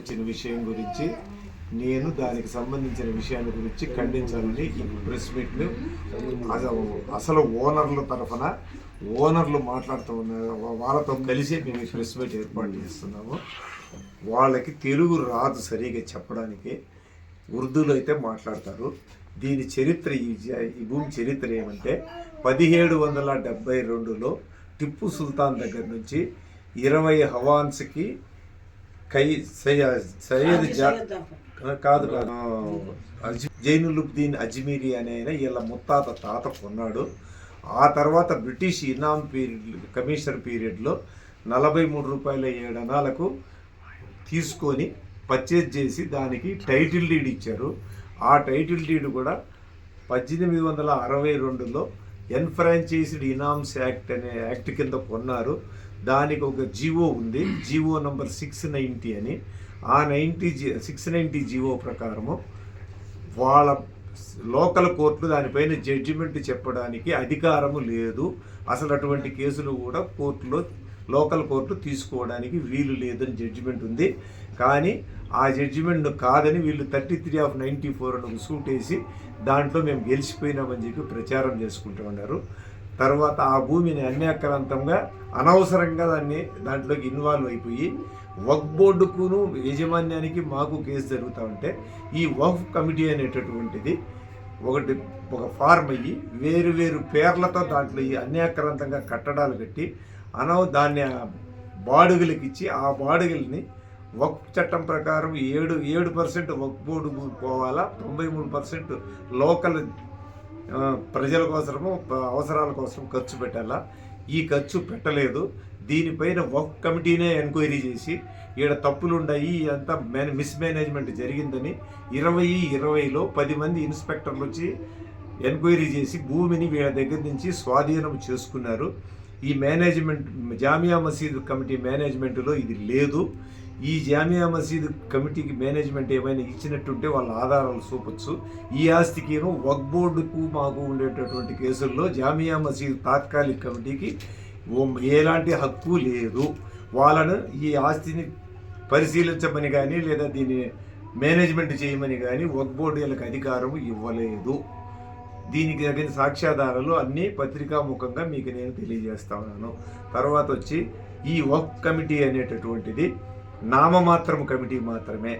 వచ్చిన విషయం గురించి నేను దానికి సంబంధించిన విషయాన్ని గురించి ఖండించాలని ఈ ప్రెస్ మీట్ను అసలు ఓనర్ల తరఫున ఓనర్లు మాట్లాడుతూ ఉన్నారు వాళ్ళతో కలిసి మేము ఈ ప్రెస్ మీట్ ఏర్పాటు చేస్తున్నాము. వాళ్ళకి తెలుగు రాదు సరిగా చెప్పడానికి ఉర్దూలో అయితే మాట్లాడతారు. దీని చరిత్ర ఈ జ- ఈ భూమి చరిత్ర ఏమంటే పదిహేడు వందల డెబ్బై రెండులో టిప్పు సుల్తాన్ దగ్గర నుంచి ఇరవై హవాన్స్కి కై సయ్య- సయ్యద్ కాదు కాదు. జైనులుబ్దీన్ అజ్మీరి అనే వీళ్ళ ముత్తాత తాత కొన్నాడు. ఆ తర్వాత బ్రిటిష్ ఇనాం పీరియడ్ కమిషనర్ పీరియడ్లో నలభై మూడు రూపాయల ఏడనాలకు తీసుకొని పర్చేజ్ చేసి దానికి టైటిల్ డీడ్ ఇచ్చారు. ఆ టైటిల్ డీడ్ కూడా పద్దెనిమిది వందల అరవై రెండులో ఎన్ఫ్రాంచైజ్డ్ ఇనామ్స్ యాక్ట్ అనే యాక్ట్ కింద కొన్నారు. దానికి ఒక జీవో ఉంది. జీవో నంబర్ సిక్స్ నైంటీ అని. ఆ ninety G six ninety GO ప్రకారము వాళ్ళ లోకల్ కోర్టులు దానిపైన జడ్జిమెంట్ చెప్పడానికి అధికారము లేదు. అసలు అటువంటి కేసులు కూడా కోర్టులో లోకల్ కోర్టు తీసుకోవడానికి వీలు లేదని జడ్జిమెంట్ ఉంది. కానీ ఆ జడ్జిమెంట్ కాదని వీళ్ళు thirty three of ninety four అని సూట్ వేసి దాంట్లో మేము గెలిచిపోయినామని చెప్పి ప్రచారం చేసుకుంటూ ఉన్నారు. తర్వాత ఆ భూమిని అన్యాక్రాంతంగా అనవసరంగా దాన్ని దాంట్లోకి ఇన్వాల్వ్ అయిపోయి వక్ బోర్డుకును యాజమాన్యానికి మాకు కేసు జరుగుతూ ఉంటే ఈ వక్ఫ్ కమిటీ అనేటటువంటిది ఒకటి ఒక ఫార్మ్ అయ్యి వేరు వేరు పేర్లతో దాంట్లో ఈ అన్యాక్రాంతంగా కట్టడాలు కట్టి అనవ దాన్ని ఆ బాడుగులకి ఇచ్చి ఆ బాడుగుల్ని వక్ చట్టం ప్రకారం ఏడు ఏడు పర్సెంట్ వక్ బోర్డు పోవాలా తొంభై మూడు పర్సెంట్ లోకల్ ప్రజల కోసము అవసరాల కోసం ఖర్చు పెట్టాలా. ఈ ఖర్చు పెట్టలేదు. దీనిపైన వర్క్ కమిటీనే ఎంక్వైరీ చేసి ఈడ తప్పులుండయి అంతా మేనే మిస్ మేనేజ్మెంట్ జరిగిందని ఇరవై ఇరవైలో పది మంది ఇన్స్పెక్టర్లు వచ్చి ఎంక్వైరీ చేసి భూమిని వీళ్ళ దగ్గర నుంచి స్వాధీనం చేసుకున్నారు. ఈ మేనేజ్మెంట్ జామియా మసీద్ కమిటీ మేనేజ్మెంట్లో ఇది లేదు. ఈ జామియా మసీద్ కమిటీకి మేనేజ్మెంట్ ఏమైనా ఇచ్చినట్టుంటే వాళ్ళ ఆధారాలు చూపొచ్చు. ఈ ఆస్తికిను వక్ బోర్డుకు మాకు ఉండేటటువంటి కేసుల్లో జామియా మసీద్ తాత్కాలిక కమిటీకి ఎలాంటి హక్కు లేదు. వాళ్ళను ఈ ఆస్తిని పరిశీలించమని కానీ లేదా దీన్ని మేనేజ్మెంట్ చేయమని కానీ వక్ బోర్డు వీళ్ళకి అధికారం ఇవ్వలేదు. దీనికి తగిన సాక్ష్యాధారాలు అన్నీ పత్రికాముఖంగా మీకు నేను తెలియజేస్తా ఉన్నాను. తర్వాత వచ్చి ఈ వర్క్ కమిటీ అనేటటువంటిది నామమాత్రం కమిటీ మాత్రమే.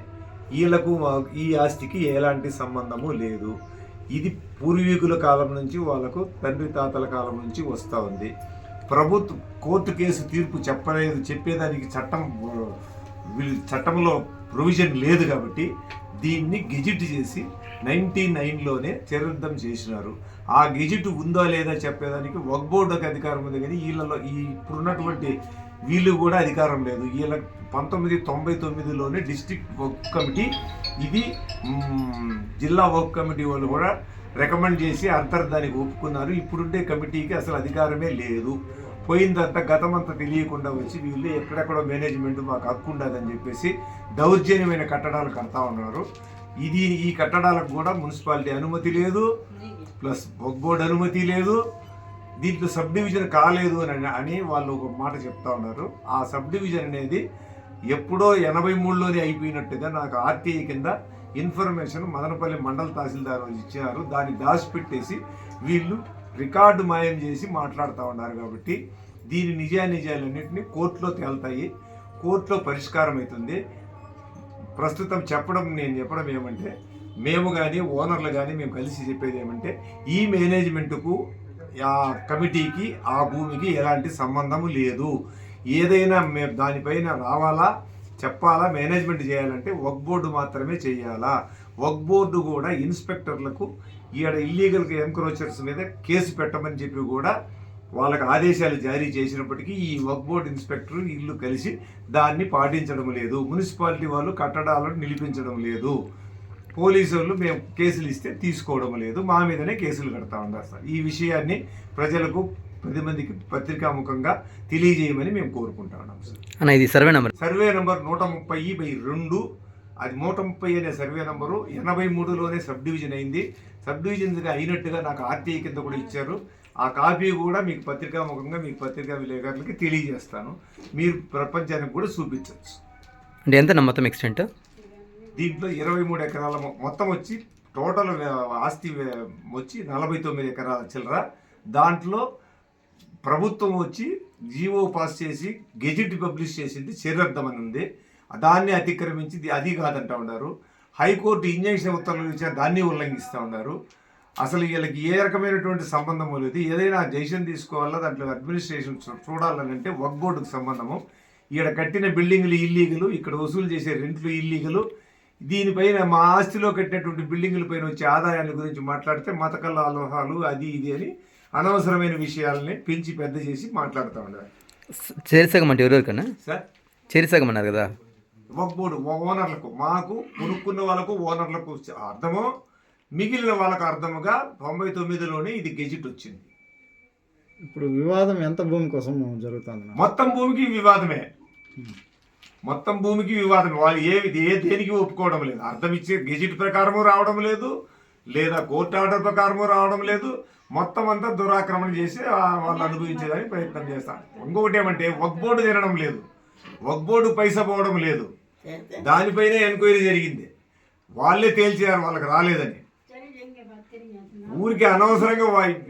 వీళ్ళకు ఈ ఆస్తికి ఎలాంటి సంబంధము లేదు. ఇది పూర్వీకుల కాలం నుంచి వాళ్ళకు తండ్రి తాతల కాలం నుంచి వస్తూ ఉంది. ప్రభుత్వ కోర్టు కేసు తీర్పు చెప్పలేదు చెప్పేదానికి చట్టం వీళ్ళు చట్టంలో ప్రొవిజన్ లేదు కాబట్టి దీన్ని గెజిట్ చేసి నైన్టీ నైన్లోనే చరిద్దం చేసినారు. ఆ గెజిట్ ఉందా లేదా చెప్పేదానికి వక్ బోర్డుకి అధికారం ఉంది కానీ వీళ్ళలో ఈ ఇప్పుడున్నటువంటి వీళ్ళు కూడా అధికారం లేదు. వీళ్ళ పంతొమ్మిది తొంభై తొమ్మిదిలోనే డిస్టిక్ వర్క్ కమిటీ ఇది జిల్లా వర్క్ కమిటీ వాళ్ళు కూడా రికమెండ్ చేసి అర్థర్ ఒప్పుకున్నారు. ఇప్పుడుండే కమిటీకి అసలు అధికారమే లేదు. పోయిందంతా గతమంతా తెలియకుండా వచ్చి వీళ్ళు ఎక్కడెక్కడో మేనేజ్మెంట్ మాకు హక్కు ఉండదని చెప్పేసి దౌర్జన్యమైన కట్టడాలు కడతా ఉన్నారు. ఇది ఈ కట్టడాలకు కూడా మున్సిపాలిటీ అనుమతి లేదు ప్లస్ వర్క్ బోర్డు అనుమతి లేదు దీంట్లో సబ్ డివిజన్ కాలేదు అని అని వాళ్ళు ఒక మాట చెప్తా ఉన్నారు. ఆ సబ్ డివిజన్ అనేది ఎప్పుడో ఎనభై మూడులోనే అయిపోయినట్టుగా నాకు ఆర్టీఐ కింద ఇన్ఫర్మేషన్ మదనపల్లి మండల తహసీల్దార్ వాళ్ళు ఇచ్చినారు దాన్ని దాచిపెట్టేసి వీళ్ళు రికార్డు మాయం చేసి మాట్లాడుతూ ఉన్నారు కాబట్టి దీని నిజానిజాలన్నింటినీ కోర్టులో తేల్తాయి. కోర్టులో పరిష్కారం అవుతుంది. ప్రస్తుతం చెప్పడం నేను చెప్పడం ఏమంటే మేము కానీ ఓనర్లు కానీ మేము కలిసి చెప్పేది ఏమంటే ఈ మేనేజ్మెంట్కు ఆ కమిటీకి ఆ భూమికి ఎలాంటి సంబంధము లేదు. ఏదైనా మేము దానిపైన రావాలా? చెప్పాలా? మేనేజ్మెంట్ చేయాలంటే వర్క్ బోర్డు మాత్రమే చేయాలా? వర్క్ బోర్డు కూడా ఇన్స్పెక్టర్లకు ఈడ ఇల్లీగల్ ఎంక్రోచర్స్ మీద కేసు పెట్టమని చెప్పి కూడా వాళ్ళకి ఆదేశాలు జారీ చేసినప్పటికీ ఈ వర్క్ బోర్డు ఇన్స్పెక్టర్ ఇల్లు కలిసి దాన్ని పాటించడం లేదు. మున్సిపాలిటీ వాళ్ళు కట్టడాలను నిలిపించడం లేదు. పోలీసు వాళ్ళు మేము కేసులు ఇస్తే తీసుకోవడం లేదు. మా మీదనే కేసులు కడతా ఉన్నారు సార్. ఈ విషయాన్ని ప్రజలకు పది మందికి పత్రికాముఖంగా తెలియజేయమని మేము కోరుకుంటా ఉన్నాం సార్. ఇది సర్వే నెంబర్. సర్వే నంబర్ నూట ముప్పై బై రెండు. అది నూట ముప్పై అనే సర్వే నంబరు ఎనభై మూడులోనే సబ్ డివిజన్ అయింది. సబ్ డివిజన్గా అయినట్టుగా నాకు ఆర్టీఐ కింద కూడా ఇచ్చారు. ఆ కాపీ కూడా మీకు పత్రికాముఖంగా మీకు పత్రికా విలేకరులకి తెలియజేస్తాను. మీరు ప్రపంచానికి కూడా చూపించవచ్చు. అంటే ఎంత మొత్తం ఎక్స్టెంట్ దీంట్లో ఇరవై మూడు ఎకరాల మొత్తం వచ్చి టోటల్ ఆస్తి వచ్చి నలభై తొమ్మిది ఎకరాల చిల్లర. దాంట్లో ప్రభుత్వం వచ్చి జీవో పాస్ చేసి గెజిట్ పబ్లిష్ చేసింది చర్యర్థం ఉంది. దాన్ని అతిక్రమించి ఇది అది కాదంటా ఉన్నారు. హైకోర్టు ఇంజక్షన్ ఉత్తర్వులు ఇచ్చారు దాన్ని ఉల్లంఘిస్తూ ఉన్నారు. అసలు వీళ్ళకి ఏ రకమైనటువంటి సంబంధం లేదు. ఏదైనా జైషన్ తీసుకోవాలా దాంట్లో అడ్మినిస్ట్రేషన్ చూడాలనంటే చూడాలని వక్ బోర్డుకు సంబంధము. ఇక్కడ కట్టిన బిల్డింగ్లు ఇల్లీగలు ఇక్కడ వసూలు చేసే రెంట్లు ఇల్లీగలు. దీనిపైన మా ఆస్తిలో కట్టినటువంటి బిల్డింగుల పైన వచ్చే ఆదాయాన్ని గురించి మాట్లాడితే మతకల్ల ఆలోహాలు అది ఇది అని అనవసరమైన విషయాలని పెంచి పెద్ద చేసి మాట్లాడుతూ ఉన్నారు చేరిసగం అంటే ఎవరెవరికన్నా సార్? చేరిసగం అన్నారు కదా వక్ బోర్డు ఓనర్లకు మాకు కొనుక్కున్న వాళ్ళకు ఓనర్లకు అర్థము మిగిలిన వాళ్ళకు అర్థముగా తొంభై తొమ్మిదిలోనే ఇది గెజిట్ వచ్చింది. ఇప్పుడు వివాదం ఎంత భూమి కోసం జరుగుతుంది? మొత్తం భూమికి వివాదమే. మొత్తం భూమికి వివాదమే. వాళ్ళు ఏ ఏ దేనికి ఒప్పుకోవడం లేదు. అర్థం ఇచ్చే గెజిట్ ప్రకారము రావడం లేదు. లేదా కోర్టు ఆర్డర్ ప్రకారము రావడం లేదు. మొత్తం అంతా దురాక్రమణ చేసి వాళ్ళు అనుభవించేదానికి ప్రయత్నం చేస్తారు. ఇంకొకటి ఏమంటే వగ్బోర్డు తినడం లేదు. వగ్బోర్డు పైస పైసా పోవడం లేదు. దానిపైనే ఎంక్వైరీ జరిగింది. వాళ్ళే తేల్చారు వాళ్ళకి రాలేదని. ఊరికి అనవసరంగా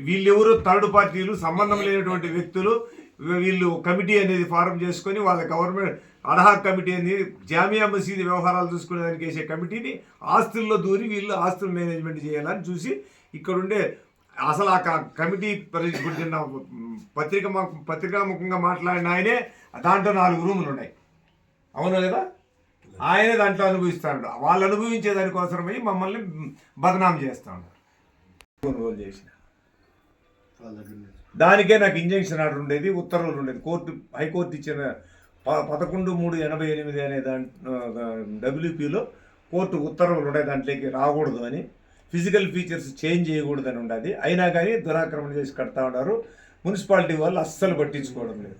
వీళ్ళెవరు థర్డ్ పార్టీలు సంబంధం లేనటువంటి వ్యక్తులు వీళ్ళు కమిటీ అనేది ఫారం చేసుకొని వాళ్ళ గవర్నమెంట్ అడహా కమిటీ అని జామియా మసీదు వ్యవహారాలు చూసుకునే దానికి వేసే కమిటీని ఆస్తుల్లో దూరి వీళ్ళు ఆస్తులు మేనేజ్మెంట్ చేయాలని చూసి ఇక్కడుండే అసలు ఆ కమిటీ పరి- ఇప్పుడు నిన్న పత్రిక పత్రికాముఖంగా మాట్లాడిన ఆయనే దాంట్లో నాలుగు రూములు ఉన్నాయి. అవును కదా ఆయనే దాంట్లో అనుభవిస్తాడు. వాళ్ళు అనుభవించే దానికోసమై మమ్మల్ని బదనాం చేస్తా ఉన్నారు. కొనుగోలు చేసిన దానికే నాకు ఇంజక్షన్ ఆర్డర్ ఉండేది ఉత్తర్వులు ఉండేది. కోర్టు హైకోర్టు ఇచ్చిన పదకొండు మూడు ఎనభై ఎనిమిది అనే దాని డబ్ల్యూపీలో కోర్టు ఉత్తర్వులు ఉండే దాంట్లోకి రాకూడదు అని ఫిజికల్ ఫీచర్స్ చేంజ్ చేయకూడదు అని ఉండదు అయినా కానీ దురాక్రమణ చేసి కడతా ఉన్నారు. మున్సిపాలిటీ వాళ్ళు అస్సలు పట్టించుకోవడం లేదు.